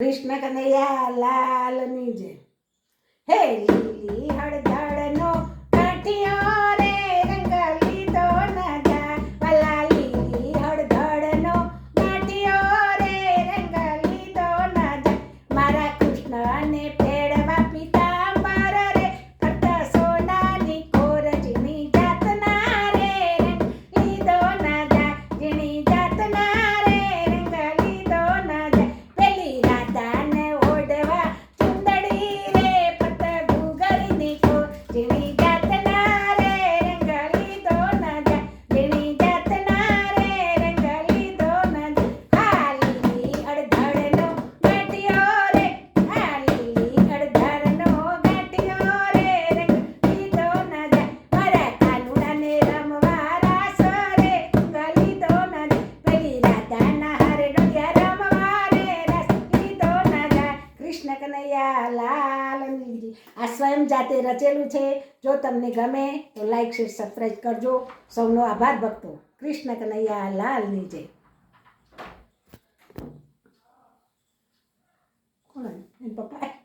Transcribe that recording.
કૃષ્ણ કનૈયા લાલની જય હે લીલી હળદ કનૈયા લાલનજી આ સ્વયં જાતે રચેલું છે. જો તમને ગમે તો લાઈક શેર સબસ્ક્રાઈબ કરજો. સૌનો આભાર ભક્તો. કૃષ્ણ કનૈયા લાલની જય. કોણ પપ્પા